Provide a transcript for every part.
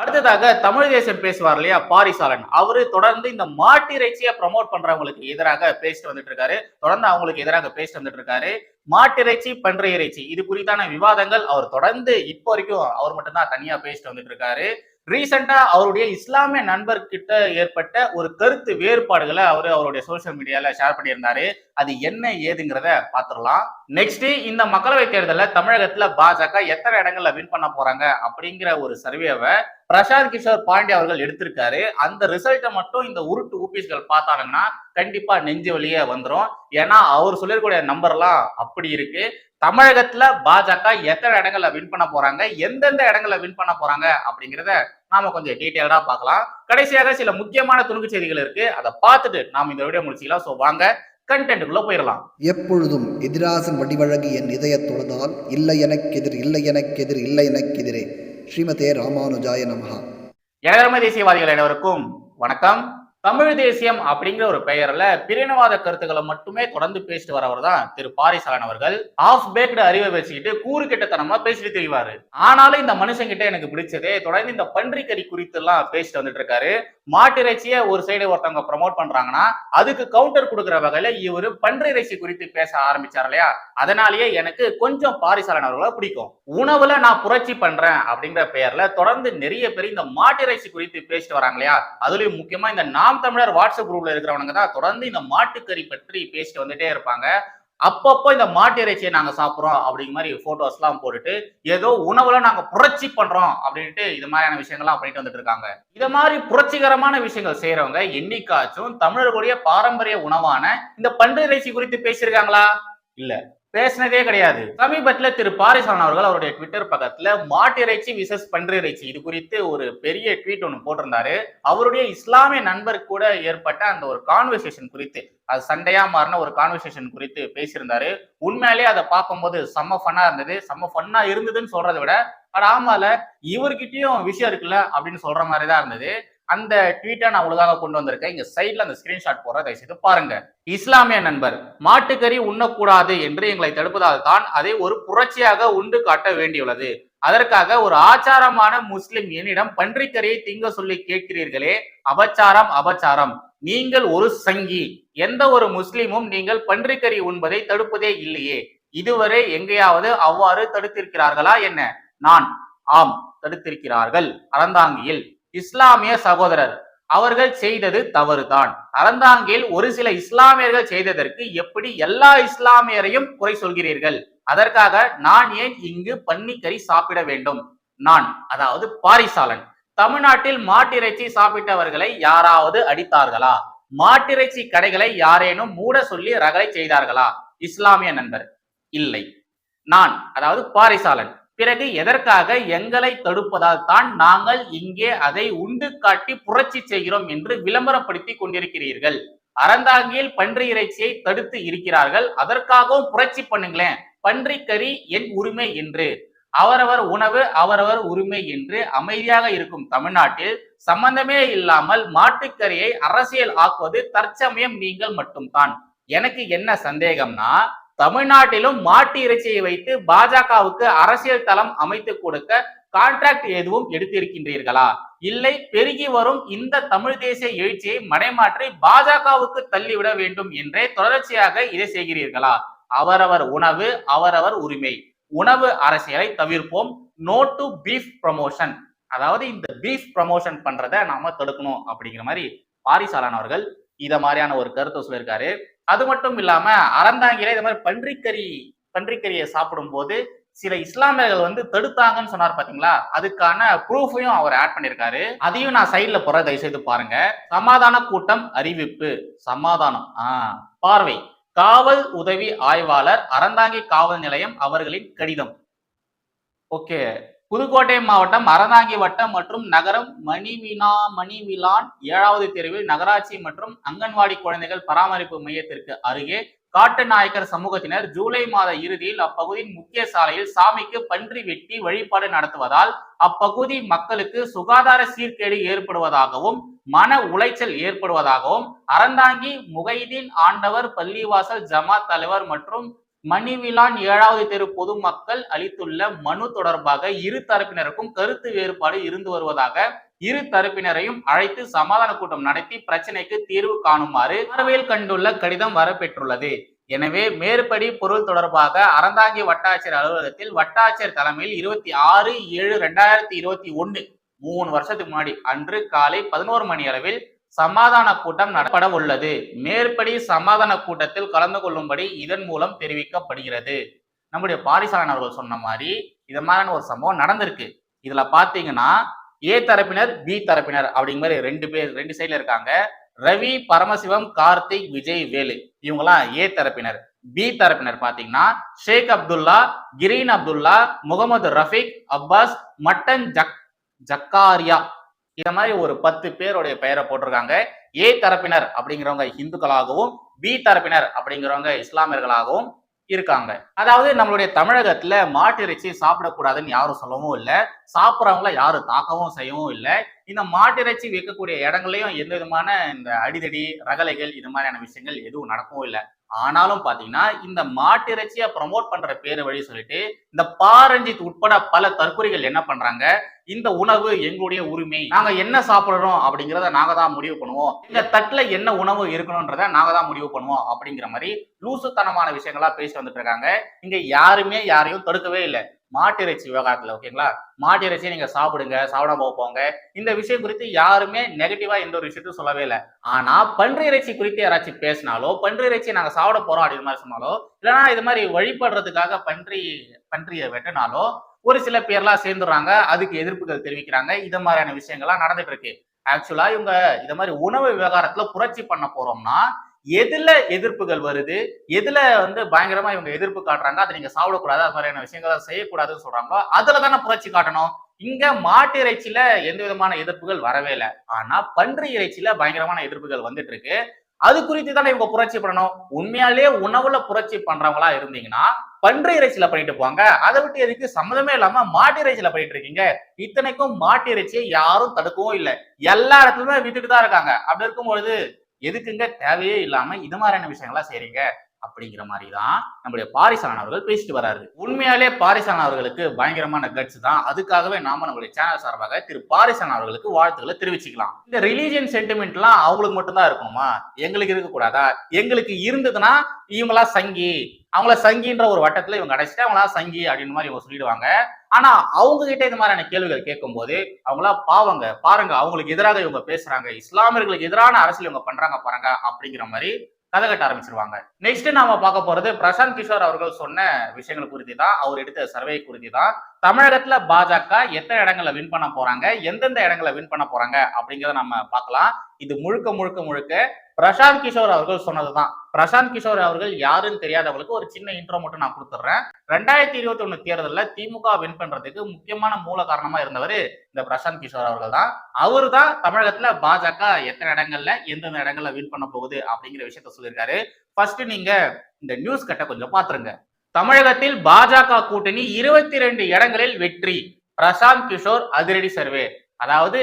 அடுத்ததாக தமிழ் தேசம் பேசுவார் இல்லையா? பாரிசாலன். அவரு தொடர்ந்து இந்த மாட்டு இறைச்சியை ப்ரமோட் பண்றவங்களுக்கு எதிராக பேசிட்டு வந்துட்டு இருக்காரு தொடர்ந்து அவங்களுக்கு எதிராக பேசிட்டு வந்துட்டு இருக்காரு மாட்டிறைச்சி பன்றி இறைச்சி. இது குறித்தான விவாதங்கள் அவர் தொடர்ந்து இப்போ வரைக்கும் அவர் மட்டும்தான் தனியா பேசிட்டு வந்துட்டு இருக்காரு ரீசெண்டா அவருடைய இஸ்லாமிய நண்பர்கிட்ட ஏற்பட்ட ஒரு கருத்து வேறுபாடுகளை அவர் அவருடைய சோசியல் மீடியால ஷேர் பண்ணியிருந்தாரு. அது என்ன ஏதுங்கிறத பாத்துடலாம் நெக்ஸ்ட் இந்த மக்களவை தேர்தலில் தமிழகத்துல பாஜக எத்தனை இடங்கள்ல வின் பண்ண போறாங்க அப்படிங்கிற ஒரு சர்வேவை பிரசாந்த் கிஷோர் பாண்டே அவர்கள் எடுத்திருக்காரு. அந்த ரிசல்ட்டை மட்டும் இந்த உருட்டு ஊபிஸ்கள் பார்த்தாங்கன்னா கண்டிப்பா நெஞ்சு வழியே வந்துடும் ஏன்னா அவர் சொல்லிருக்கூடிய நம்பர்லாம் அப்படி இருக்கு. தமிழகத்துல பாஜக எத்தனை இடங்கள்ல வின் பண்ண போறாங்க எந்தெந்த இடங்கள்ல வின் பண்ண போறாங்க அப்படிங்கிறத நாம கொஞ்சம் டீட்டெயில்டா பார்க்கலாம். கடைசியாக சில முக்கியமான துணுக்கு செய்திகள் இருக்கு. அதை பார்த்துட்டு நாம இந்த வீடியோ முடிச்சுக்கலாம். ஸோ வாங்க கண்டென்ட்டுக்குள்ள போயிடலாம். எப்பொழுதும் எதிராசன் வடிவழகு என் இதய தொழுதால் இல்லை எனக்கெதிர் இல்லை எனக்கெதிர் இல்லை எனக்கெதிரே ஸ்ரீமதே ராமானுஜாய நமஹா. எனதர்ம தேசியவாதிகள் அனைவருக்கும் வணக்கம். தமிழ் தேசியம் அப்படிங்கிற ஒரு பெயர்ல பிரிவினவாத கருத்துக்களை மட்டுமே தொடர்ந்து பேசிட்டு வரவர் தான் திரு பாரிசாலன் அவர்கள். ஆஃப் பேக்டு அறிவை வச்சுக்கிட்டு கூறு கிட்டத்தனமா பேசிட்டு தெரிவாரு. ஆனாலும் இந்த மனுஷன் கிட்ட எனக்கு பிடிச்சதே தொடர்ந்து இந்த பன்றிக்கறி குறித்து எல்லாம் பேசிட்டு வந்துட்டு இருக்காரு. மாட்டிறைச்சியை ஒரு சைடு ஒருத்தவங்க ப்ரமோட் பண்றாங்கன்னா அதுக்கு கவுண்டர் கொடுக்குற வகையில இவரு பன்றிறைச்சி குறித்து பேச ஆரம்பிச்சார் இல்லையா? அதனாலேயே எனக்கு கொஞ்சம் பாரிசாலன் அவர்களை பிடிக்கும். உணவுல நான் புரட்சி பண்றேன் அப்படிங்கிற பெயர்ல தொடர்ந்து நிறைய பேர் இந்த மாட்டிறைச்சி குறித்து பேசிட்டு வராங்க இல்லையா? அதுலயும் முக்கியமா இந்த நாம் தமிழர் வாட்ஸ்அப் குரூப்ல இருக்கிறவங்க தான் தொடர்ந்து இந்த மாட்டுக்கறி பற்றி பேசிட்டு வந்துட்டே இருப்பாங்க. அப்பப்போ இந்த மாட்டு இறைச்சியை நாங்கள் சாப்பிட்றோம் அப்படிங்கிற மாதிரி ஃபோட்டோஸ்லாம் போட்டுட்டு ஏதோ உணவுல நாங்கள் புரட்சி பண்ணுறோம் அப்படின்ட்டு இது மாதிரியான விஷயங்கள்லாம் பண்ணிட்டு வந்துட்டு இருக்காங்க. இதை மாதிரி புரட்சிகரமான விஷயங்கள் செய்கிறவங்க என்னைக்காச்சும் தமிழர்களுடைய பாரம்பரிய உணவான இந்த பன்று இறைச்சி குறித்து பேசியிருக்காங்களா? இல்லை. பேசினதே கிடையாது. சமீபத்துல திரு பாரிசான் அவர்கள் அவருடைய ட்விட்டர் பக்கத்துல மாட்டு இறைச்சி விசஸ் பன்றி இறைச்சி இது குறித்து ஒரு பெரிய ட்வீட் ஒன்று போட்டிருந்தாரு. அவருடைய இஸ்லாமிய நண்பர் கூட ஏற்பட்ட அந்த ஒரு கான்வர்சேஷன் குறித்து அது சண்டையா மாறின ஒரு கான்வர்சேஷன் குறித்து பேசியிருந்தாரு. உண்மையிலே அதை பார்க்கும்போது செம்ம ஃபன்னா இருந்தது. செம்ம ஃபன்னா இருந்ததுன்னு சொல்றதை விட அட ஆமால இவர்கிட்டயும் விஷயம் இருக்குல்ல? அப்படின்னு சொல்ற மாதிரி தான் இருந்தது. அந்த ட்வீட்டை நான் உங்களுக்காக கொண்டு வந்திருக்கேன். இங்க சைட்ல அந்த ஸ்கிரீன்ஷாட் போற தயவுசெய்து பாருங்க. இஸ்லாமிய நண்பர் மாட்டுக்கறி உண்ணக்கூடாது என்று எங்களை தடுப்பதால் தான் அதை ஒரு புரட்சியாக உண்டு காட்ட வேண்டியுள்ளது. அதற்காக ஒரு ஆச்சாரமான முஸ்லிம் என்னிடம் பன்றிக்கறியை திங்க சொல்லி கேட்கிறீர்களே. அபச்சாரம் அபச்சாரம். நீங்கள் ஒரு சங்கி. எந்த ஒரு முஸ்லிமும் நீங்கள் பன்றிக்கறி உண்பதை தடுப்பதே இல்லையே. இதுவரை எங்கேயாவது அவ்வாறு தடுத்திருக்கிறார்களா என்ன? நான். ஆம் தடுத்திருக்கிறார்கள். அறந்தாங்கியில். இஸ்லாமிய சகோதரர். அவர்கள் செய்தது தவறுதான். அறந்தாங்கில் ஒரு சில இஸ்லாமியர்கள் செய்ததற்கு எப்படி எல்லா இஸ்லாமியரையும் குறை சொல்கிறீர்கள்? அதற்காக நான் ஏன் இங்கு பன்னிக்கறி சாப்பிட வேண்டும்? நான் அதாவது பாரிசாலன். தமிழ்நாட்டில் மாட்டிறைச்சி சாப்பிட்டவர்களை யாராவது அடித்தார்களா? மாட்டிறைச்சி கடைகளை யாரேனும் மூட சொல்லி ரகளை செய்தார்களா? இஸ்லாமிய நண்பர் இல்லை. நான் அதாவது பாரிசாலன். பிறகு எதற்காக எங்களை தடுப்பதால் தான் நாங்கள் இங்கே அதை உண்டு காட்டி புரட்சி செய்கிறோம் என்று விளம்பரப்படுத்தி கொண்டிருக்கிறீர்கள். அறந்தாங்கியில் பன்றி இறைச்சியை தடுத்து இருக்கிறார்கள். அதற்காகவும் புரட்சி பண்ணுங்களேன். பன்றி கறி என் உரிமை என்று. அவரவர் உணவு அவரவர் உரிமை என்று அமைதியாக இருக்கும் தமிழ்நாட்டில் சம்பந்தமே இல்லாமல் மாட்டுக்கறியை அரசியல் ஆக்குவது தற்சமயம் நீங்கள் மட்டும்தான். எனக்கு என்ன சந்தேகம்னா தமிழ்நாட்டிலும் மாட்டு இறைச்சியை வைத்து பாஜகவுக்கு அரசியல் தளம் அமைத்து கொடுக்க கான்ட்ராக்ட் எதுவும் எடுத்திருக்கின்றீர்களா? இல்லை பெருகி வரும் இந்த தமிழ் தேசிய எழுச்சியை மடைமாற்றி பாஜகவுக்கு தள்ளிவிட வேண்டும் என்றே தொடர்ச்சியாக இதை செய்கிறீர்களா? அவரவர் உணவு அவரவர் உரிமை. உணவு அரசியலை தவிர்ப்போம். நோ டு பீஃப் ப்ரமோஷன் அதாவது இந்த பீஃப் ப்ரமோஷன் பண்றதை நாம தடுக்கணும் அப்படிங்கிற மாதிரி பாரிசாலன் அவர்கள் இத மாதிரியான ஒரு கருத்தை சொல்லியிருக்காரு. அது மட்டும் இல்லாம அறந்தாங்கில இது மாதிரி பன்றிக்கறி பன்றிக்கறியை சாப்பிடும் போது சில இஸ்லாமியர்கள் வந்து தடுத்தாங்கன்னு சொன்னார் பாத்தீங்களா? அதுக்கான ப்ரூஃபையும் அவர் ஆட் பண்ணிருக்காரு. அதையும் நான் சைட்ல போற தயவு செய்து பாருங்க. சமாதான கூட்டம் அறிவிப்பு. சமாதானம். ஆஹ் பார்வை. காவல் உதவி ஆய்வாளர் அறந்தாங்கி காவல் நிலையம் அவர்களின் கடிதம். ஓகே. புதுக்கோட்டை மாவட்டம் அறந்தாங்கி வட்டம் மற்றும் நகரம் மணிவினா மணிவிலான் ஏழாவது தெருவில் நகராட்சி மற்றும் அங்கன்வாடி குழந்தைகள் பராமரிப்பு மையத்திற்கு அருகே காட்டு நாயக்கர் சமூகத்தினர் ஜூலை மாத இறுதியில் அப்பகுதியின் முக்கிய சாலையில் சாமிக்கு பன்றி வெட்டி வழிபாடு நடத்துவதால் அப்பகுதி மக்களுக்கு சுகாதார சீர்கேடு ஏற்படுவதாகவும் மன உளைச்சல் ஏற்படுவதாகவும் அறந்தாங்கி முகைதீன் ஆண்டவர் பள்ளிவாசல் ஜமாத் தலைவர் மற்றும் மணிவிலான் ஏழாவது தெரு பொதுமக்கள் அளித்துள்ள மனு தொடர்பாக இரு தரப்பினருக்கும் கருத்து வேறுபாடு இருந்து வருவதாக இரு தரப்பினரையும் அழைத்து சமாதான கூட்டம் நடத்தி பிரச்சனைக்கு தீர்வு காணுமாறு பார்வையில் கண்டுள்ள கடிதம் வரப்பெற்றுள்ளது. எனவே மேற்படி பொருள் தொடர்பாக அறந்தாங்கி வட்டாட்சியர் அலுவலகத்தில் வட்டாட்சியர் தலைமையில் இருபத்தி ஆறு ஏழு ரெண்டாயிரத்தி இருபத்தி ஒன்னு மூணு வருஷத்துக்கு முன்னாடி அன்று காலை பதினோரு மணி அளவில் சமாதான கூட்டம் நடப்பட உள்ளது. மேற்படி சமாதான கூட்டத்தில் கலந்து கொள்ளும்படி இதன் மூலம் தெரிவிக்கப்படுகிறது. நம்முடைய பாரிசாலன் அவர்கள் சொன்ன மாதிரி இது மாதிரியான ஒரு சம்பவம் நடந்திருக்கு. இதுல பாத்தீங்கன்னா ஏ தரப்பினர் பி தரப்பினர் அப்படிங்கிற மாதிரி ரெண்டு பேர் ரெண்டு சைட்ல இருக்காங்க. ரவி பரமசிவம் கார்த்திக் விஜய் வேலு. இவங்கெல்லாம் ஏ தரப்பினர். பி தரப்பினர் பாத்தீங்கன்னா ஷேக் அப்துல்லா கிரீன் அப்துல்லா முகமது ரஃபிக் அப்பாஸ் மட்டன் ஜக் ஜக்காரியா இந்த மாதிரி ஒரு பத்து பேருடைய பெயரை போட்டிருக்காங்க. ஏ தரப்பினர் அப்படிங்கிறவங்க இந்துக்களாகவும் பி தரப்பினர் அப்படிங்கிறவங்க இஸ்லாமியர்களாகவும் இருக்காங்க. அதாவது நம்மளுடைய தமிழகத்துல மாட்டு இறைச்சி சாப்பிடக்கூடாதுன்னு யாரும் சொல்லவும் இல்லை. சாப்பிட்றவங்கள யாரும் தாக்கவும் செய்யவும் இல்லை. இந்த மாட்டு இறைச்சி விற்கக்கூடிய இடங்களையும் எந்த விதமான இந்த அடிதடி ரகலைகள் இது மாதிரியான விஷயங்கள் எதுவும் நடக்கவும் இல்லை. ஆனாலும் பாத்தீங்கன்னா இந்த மாட்டு இறைச்சியை ப்ரமோட் பண்ற பேரு வழி சொல்லிட்டு இந்த பாரஞ்சித் உட்பட பல தற்கொலைகள் என்ன பண்றாங்க? இந்த உணவு எங்களுடைய உரிமை. நாங்க என்ன சாப்பிடுறோம் அப்படிங்கிறத நாங்க தான் முடிவு பண்ணுவோம். இந்த தட்டுல என்ன உணவு இருக்கணும்ன்றத நாங்க தான் முடிவு பண்ணுவோம் அப்படிங்கிற மாதிரி லூசுத்தனமான விஷயங்களா பேசி வந்துட்டு இருக்காங்க. இங்க யாருமே யாரையும் தடுக்கவே இல்லை. மாட்டிறைச்சி விவகாரத்துல ஓகேங்களா மாட்டு இறைச்சியை நீங்க சாப்பிடுங்க சாப்பிடாம போங்க. இந்த விஷயம் குறித்து யாருமே நெகட்டிவா எந்த ஒரு விஷயத்தையும் சொல்லவே இல்லை. ஆனா பன்றி இறைச்சி குறித்து யாராச்சும் பேசினாலோ பன்றி இறைச்சி நாங்க சாப்பிட போறோம் அப்படின்னு மாதிரி சொன்னாலோ இல்லைன்னா இது மாதிரி வழிபடுறதுக்காக பன்றி பன்றியை வெட்டினாலோ ஒரு சில பேர்லாம் சேர்ந்துடுறாங்க. அதுக்கு எதிர்ப்புகள் தெரிவிக்கிறாங்க. இது மாதிரியான விஷயங்கள்லாம் நடந்துட்டு இருக்கு. ஆக்சுவலா இவங்க இந்த மாதிரி உணவு விவகாரத்துல புரட்சி பண்ண போறோம்னா எதுல எதிர்ப்புகள் வருது? எதுல வந்து பயங்கரமா இவங்க எதிர்ப்பு காட்டுறாங்க? அதை நீங்க சாப்பிடக்கூடாது. அது மாதிரியான விஷயங்களை செய்யக்கூடாதுன்னு சொல்றாங்களோ அதுல தானே புரட்சி காட்டணும். இங்க மாட்டு இறைச்சியில எந்த விதமான எதிர்ப்புகள் வரவே இல்லை. ஆனா பன்றி இறைச்சியில பயங்கரமான எதிர்ப்புகள் வந்துட்டு இருக்கு. அது குறித்து தானே இவங்க புரட்சி பண்ணணும்? உண்மையாலே உணவுல புரட்சி பண்றவங்களா இருந்தீங்கன்னா பன்றி இறைச்சியில பண்ணிட்டு போவாங்க அதை விட்டு எதுக்கு? சம்மந்தமே இல்லாம மாட்டு இறைச்சியில பண்ணிட்டு இருக்கீங்க. இத்தனைக்கும் மாட்டு இறைச்சியை யாரும் தடுக்கவும் இல்லை. எல்லா இடத்துலயுமே வித்துட்டு தான் இருக்காங்க. அப்படி இருக்கும் பொழுது எதுக்குங்க? தேவையே இல்லாம இது மாதிரியான விஷயங்களா செய்றீங்க. அப்படிங்கிற மாதிரி தான் நம்முடைய பாரிசாலன் அவர்கள் பேசிட்டு வராரு. உண்மையாலே பாரிசாலன் அவர்களுக்கு பயங்கரமான கட்ஸ் தான். அதுக்காகவே நாம நம்மளுடைய சேனல் சார்பாக திரு பாரிசாலன் அவர்களுக்கு வாழ்த்துக்களை தெரிவிச்சுக்கலாம். இந்த ரிலீஜியன் சென்டிமெண்ட்லாம் அவங்களுக்கு மட்டும்தான் இருக்கணுமா? எங்களுக்கு இருக்கக்கூடாதா? எங்களுக்கு இருந்ததுன்னா இவங்களா சங்கி அவங்கள சங்கின்ற ஒரு வட்டத்துல இவங்க அடைச்சிட்டு அவங்களா சங்கி அப்படின்னு மாதிரி இவங்க சொல்லிடுவாங்க. ஆனா அவங்க கிட்ட இந்த மாதிரியான கேள்விகள் கேட்கும் போது அவங்களா பாவங்க பாருங்க அவங்களுக்கு எதிராக இவங்க பேசுறாங்க இஸ்லாமியர்களுக்கு எதிரான அரசியல் இவங்க பண்றாங்க பாருங்க அப்படிங்கிற மாதிரி கதை கட்ட ஆரம்பிச்சிருவாங்க. நெக்ஸ்ட் நாம பார்க்க போறது பிரசாந்த் கிஷோர் அவர்கள் சொன்ன விஷயங்கள் குறித்து தான் அவர் எடுத்த சர்வே குறித்து தான் தமிழகத்துல பாஜக எத்தனை இடங்களை வின் பண்ண போறாங்க? எந்தெந்த இடங்களை வின் பண்ண போறாங்க? அப்படிங்கிறத நம்ம பார்க்கலாம். இது முழுக்க முழுக்க முழுக்க பிரசாந்த் கிஷோர் அவர்கள் சொன்னதுதான். பிரசாந்த் கிஷோர் அவர்கள் யாருன்னு தெரியாதவங்களுக்கு ஒரு சின்ன இன்ட்ரோ மட்டும் நான் கொடுத்துட்றேன். ரெண்டாயிரத்தி இருபத்தி ஒண்ணு தேர்தலில் திமுக வின் பண்றதுக்கு முக்கியமான மூல காரணமா இருந்தவர் இந்த பிரசாந்த் கிஷோர் அவர்கள் தான் அவரு தான் தமிழகத்துல பாஜக எத்தனை இடங்கள்ல எந்தெந்த இடங்கள்ல வின் பண்ண போகுது அப்படிங்கிற விஷயத்த சொல்லியிருக்காரு. ஃபர்ஸ்ட் நீங்க இந்த நியூஸ் கட்டை கொஞ்சம் பாத்துருங்க தமிழகத்தில் பாஜக கூட்டணி இருபத்தி ரெண்டு இடங்களில் வெற்றி. பிரசாந்த் கிஷோர் அதிரடி சர்வே. அதாவது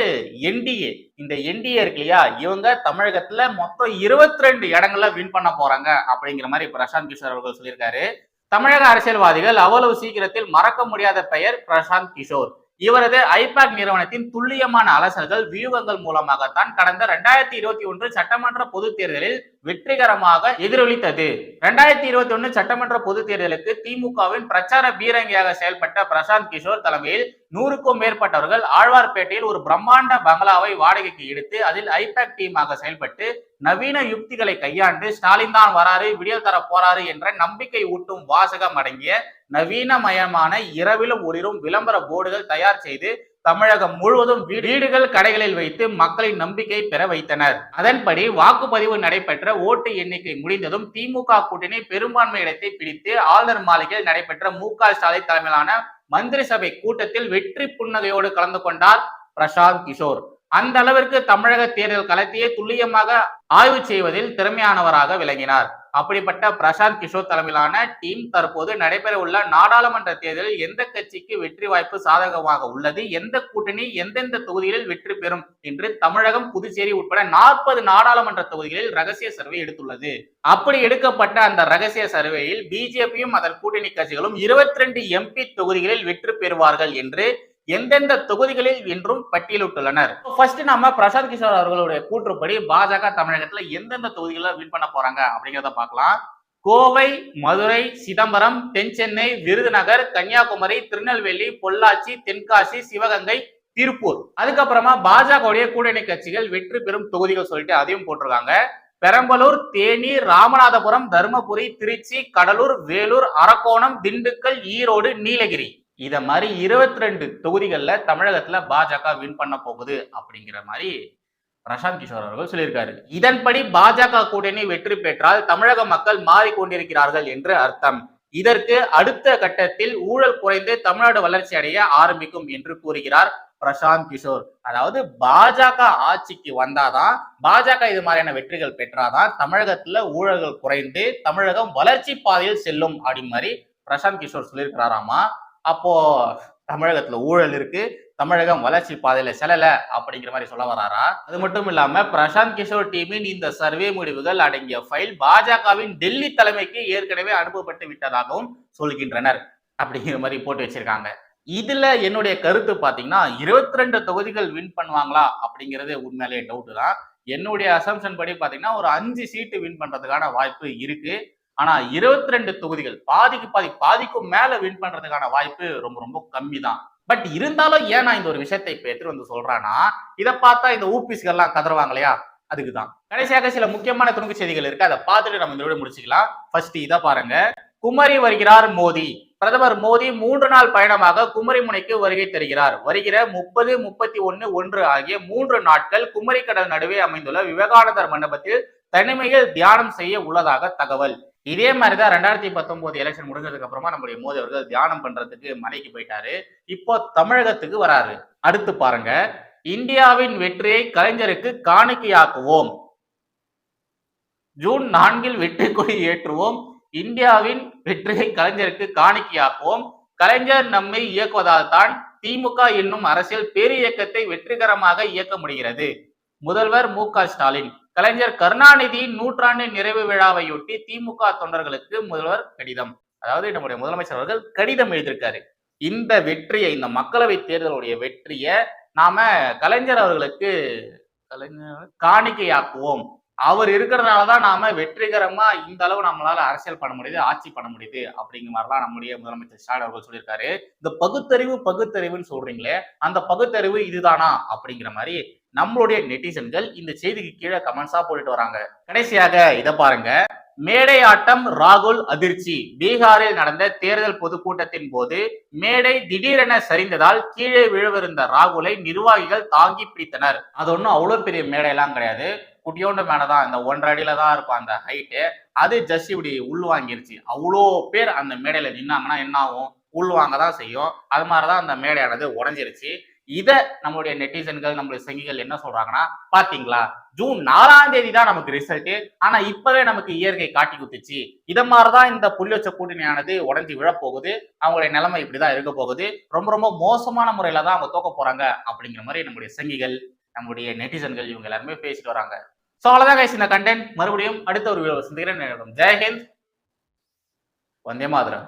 என்டிஏ. இந்த என்டிஏ இருக்கு இல்லையா? இவங்க தமிழகத்துல மொத்தம் இருபத்தி ரெண்டு இடங்கள்ல வின் பண்ண போறாங்க அப்படிங்கிற மாதிரி பிரசாந்த் கிஷோர் அவர்கள் சொல்லியிருக்காரு. தமிழக அரசியல்வாதிகள் அவ்வளவு சீக்கிரத்தில் மறக்க முடியாத பெயர் பிரசாந்த் கிஷோர். இவரது ஐபேக் நிறுவனத்தின் துல்லியமான அலசல்கள் வியூகங்கள் மூலமாகத்தான் கடந்த ரெண்டாயிரத்தி இருபத்தி ஒன்று சட்டமன்ற பொதுத் தேர்தலில் வெற்றிகரமாக எதிரொலித்தது. ரெண்டாயிரத்தி இருபத்தி ஒன்று சட்டமன்ற பொதுத் தேர்தலுக்கு திமுகவின் பிரச்சார பீரங்கியாக செயல்பட்ட பிரசாந்த் கிஷோர் தலைமையில் நூறுக்கும் மேற்பட்டவர்கள் ஆழ்வார்பேட்டையில் ஒரு பிரம்மாண்ட பங்களாவை வாடகைக்கு எடுத்து அதில் ஐபேக் டீமாக செயல்பட்டு நவீன யுக்திகளை கையாண்டு ஸ்டாலின் தான் வராரு விடியல் தர போறாரு என்ற நம்பிக்கை ஊட்டும் வாசகம் அடங்கிய நவீனமயமான இரவிலும் ஒளிரும் விளம்பர போர்டுகள் தயார் செய்து தமிழகம் முழுவதும் வீடுகள் கடைகளில் வைத்து மக்களின் நம்பிக்கை பெற வைத்தனர். அதன்படி வாக்குப்பதிவு நடைபெற்ற ஓட்டு எண்ணிக்கை முடிந்ததும் திமுக கூட்டணி பெரும்பான்மை இடத்தை பிடித்து ஆளுநர் மாளிகையில் நடைபெற்ற மு க ஸ்டாலின் தலைமையிலான மந்திரி சபை கூட்டத்தில் வெற்றி புன்னகையோடு கலந்து கொண்டார் பிரசாந்த் கிஷோர். அந்த அளவிற்கு தமிழக தேர்தல் களத்தையே துல்லியமாக ஆய்வு செய்வதில் திறமையானவராக விளங்கினார். அப்படிப்பட்ட பிரசாந்த் கிஷோர் தலைமையிலான டீம் தற்போது நடைபெற உள்ள நாடாளுமன்ற தேர்தலில் எந்த கட்சிக்கு வெற்றி வாய்ப்பு சாதகமாக உள்ளது எந்த கூட்டணி எந்தெந்த தொகுதிகளில் வெற்றி பெறும் என்று தமிழகம் புதுச்சேரி உட்பட நாற்பது நாடாளுமன்ற தொகுதிகளில் ரகசிய சர்வே எடுத்துள்ளது. அப்படி எடுக்கப்பட்ட அந்த ரகசிய சர்வேயில் பிஜேபியும் அதன் கூட்டணி கட்சிகளும் இருபத்தி ரெண்டு எம்பி தொகுதிகளில் வெற்றி பெறுவார்கள் என்று எந்தெந்த தொகுதிகளில் என்றும் பட்டியலிட்டுள்ளனர்? ஃபர்ஸ்ட் நம்ம பிரசாத் கிஷோர் அவர்களுடைய கூற்றுப்படி பாஜக தமிழகத்துல எந்தெந்த தொகுதிகளில் வின் பண்ண போறாங்க அப்படிங்கிறத பார்க்கலாம். கோவை மதுரை சிதம்பரம் தென் சென்னை விருதுநகர் கன்னியாகுமரி திருநெல்வேலி பொள்ளாச்சி தென்காசி சிவகங்கை திருப்பூர். அதுக்கப்புறமா பாஜகவுடைய கூட்டணி கட்சிகள் வெற்றி பெறும் தொகுதிகள் சொல்லிட்டு அதையும் போட்டிருக்காங்க. பெரம்பலூர் தேனி ராமநாதபுரம் தருமபுரி திருச்சி கடலூர் வேலூர் அரக்கோணம் திண்டுக்கல் ஈரோடு நீலகிரி. இத மாதிரி இருபத்தி ரெண்டு தொகுதிகளில் தமிழகத்துல பாஜக வின் பண்ண போகுது அப்படிங்கிற மாதிரி பிரசாந்த் கிஷோர் அவர்கள் சொல்லியிருக்காரு. இதன்படி பாஜக கூட்டணி வெற்றி பெற்றால் தமிழக மக்கள் மாறிக்கொண்டிருக்கிறார்கள் என்று அர்த்தம். இதற்கு அடுத்த கட்டத்தில் ஊழல் குறைந்து தமிழ்நாடு வளர்ச்சி அடைய ஆரம்பிக்கும் என்று கூறுகிறார் பிரசாந்த் கிஷோர். அதாவது பாஜக ஆட்சிக்கு வந்தாதான் பாஜக இது மாதிரியான வெற்றிகள் பெற்றாதான் தமிழகத்துல ஊழல்கள் குறைந்து தமிழகம் வளர்ச்சி பாதையில் செல்லும் அப்படின்னு மாதிரி பிரசாந்த் கிஷோர் சொல்லியிருக்கிறாராமா? அப்போ தமிழகத்துல ஊழல் இருக்கு தமிழகம் வளர்ச்சி பாதையில செல்லல அப்படிங்கிற மாதிரி சொல்ல வராரா? அது மட்டும் இல்லாம பிரசாந்த் கிஷோர் டீமின் இந்த சர்வே முடிவுகள் அடங்கிய ஃபைல் பாஜகவின் டெல்லி தலைமைக்கு ஏற்கனவே அனுப்பப்பட்டு விட்டதாகவும் சொல்கின்றனர். அப்படிங்கிற மாதிரி போட்டு வச்சிருக்காங்க. இதுல என்னுடைய கருத்து பாத்தீங்கன்னா இருபத்தி ரெண்டு தொகுதிகள் வின் பண்ணுவாங்களா அப்படிங்கிறது உண்மையிலேயே டவுட் தான். என்னுடைய அசம்ஷன் படி பாத்தீங்கன்னா ஒரு அஞ்சு சீட்டு வின் பண்றதுக்கான வாய்ப்பு இருக்கு. ஆனா இருபத்தி ரெண்டு தொகுதிகள் பாதிக்கு பாதி பாதிக்கும் மேல வின் பண்றதுக்கான வாய்ப்பு ரொம்ப ரொம்ப கம்மி தான் பட் இருந்தாலும் ஏன் நான் இந்த ஒரு விஷயத்தை இப்போ எடுத்துட்டு வந்து சொல்றேன்னா இதை பார்த்தா இந்த ஊபிஸ்கள்லாம் கதறுவாங்க இல்லையா அதுக்குதான். கடைசியாக சில முக்கியமான துணுக்கு செய்திகள் இருக்கு. அதை பார்த்துட்டு நம்ம இந்த விட முடிச்சுக்கலாம். ஃபர்ஸ்ட் இதை பாருங்க. குமரி வருகிறார் மோடி பிரதமர் மோடி மூன்று நாள் பயணமாக குமரி முனைக்கு வருகை தருகிறார். வருகிற முப்பது முப்பத்தி ஒன்னு ஒன்று ஆகிய மூன்று நாட்கள் குமரி கடல் நடுவே அமைந்துள்ள விவேகானந்தர் மண்டபத்தில் தனிமையில் தியானம் செய்ய உள்ளதாக தகவல். இதே மாதிரி தான் ரெண்டாயிரத்தி பத்தொன்பது எலெக்ஷன் முடிஞ்சதுக்கு அப்புறமா நம்முடைய மோடி அவர்கள் தியானம் பண்றதுக்கு மலைக்கு போயிட்டாரு. இப்போ தமிழகத்துக்கு வராரு. அடுத்து பாருங்க. இந்தியாவின் வெற்றியை கலைஞருக்கு காணிக்கையாக்குவோம். ஜூன் நான்கில் வெற்றி கொடி ஏற்றுவோம். இந்தியாவின் வெற்றியை கலைஞருக்கு காணிக்கையாக்குவோம். கலைஞர் நம்மை இயக்குவதால் தான் திமுக என்னும் அரசியல் பேரு இயக்கத்தை வெற்றிகரமாக இயக்க முடிகிறது. முதல்வர் மு க ஸ்டாலின். கலைஞர் கருணாநிதியின் நூற்றாண்டு நிறைவு விழாவையொட்டி திமுக தொண்டர்களுக்கு முதல்வர் கடிதம். அதாவது நம்முடைய முதலமைச்சர் அவர்கள் கடிதம் எழுதியிருக்காரு. இந்த வெற்றியை இந்த மக்களவை தேர்தலுடைய வெற்றியை நாம கலைஞர் அவர்களுக்கு கலைஞர் காணிக்கையாக்குவோம். அவர் இருக்கிறதுனால தான் நாம வெற்றிகரமா இந்த அளவு நம்மளால அரசியல் பண்ண முடியுது ஆட்சி பண்ண முடியுது அப்படிங்கிற மாதிரிலாம் நம்முடைய முதலமைச்சர் ஸ்டாலின் அவர்கள் சொல்லியிருக்காரு. இந்த பகுத்தறிவு பகுத்தறிவுன்னு சொல்றீங்களே அந்த பகுத்தறிவு இதுதானா அப்படிங்கிற மாதிரி நம்மளுடைய நெட்டிசன்கள் இந்த செய்திக்கு கீழே கமெண்ட்ஸா போட்டுட்டு வராங்க. கடைசியாக இதை பாருங்க. மேடை ஆட்டம் ராகுல் அதிர்ச்சி. பீகாரில் நடந்த தேர்தல் பொதுக்கூட்டத்தின் போது மேடை திடீரென சரிந்ததால் கீழே விழுவிருந்த ராகுலை நிர்வாகிகள் தாங்கி பிடித்தனர். அது ஒன்றும் அவ்வளோ பெரிய மேடையெல்லாம் கிடையாது. குட்டியோண்ட மேடை தான். இந்த ஒன்றரை அடியில தான் இருக்கும் அந்த ஹைட்டு அது ஜஸ்ட் இப்படி உள்வாங்கிருச்சு அவ்வளோ பேர் அந்த மேடையில நின்னாங்கன்னா என்ன ஆகும்? உள்வாங்க தான் செய்யும். அது மாதிரிதான் அந்த மேடையானது உடஞ்சிருச்சு. இதை நம்மளுடைய நெட்டிசன்கள் நம்மளுடைய சங்கிகள் என்ன சொல்றாங்கன்னா பாத்தீங்களா? ஜூன் நாலாம் தேதி தான் நமக்கு ரிசல்ட் ஆனா இப்பவே நமக்கு இயற்கை காட்டி குத்துச்சு. இத மாதிரிதான் இந்த புள்ளிவச்ச கூட்டணியானது உடஞ்சி விழப்போகுது. அவங்களுடைய நிலைமை இப்படிதான் இருக்க போகுது. ரொம்ப ரொம்ப மோசமான முறையில தான் அவங்க தோக்க போறாங்க அப்படிங்கிற மாதிரி நம்முடைய சங்கிகள் நம்முடைய நெட்டிசன்கள் இவங்க எல்லாருமே பேசிட்டு வராங்க. ஸோ அவ்வளோதான் guys இந்த கண்டென்ட் மறுபடியும் அடுத்த ஒரு வீடியோ சந்திக்கிறேன். ஜெயஹிந்த் வந்தே மாதிரம்.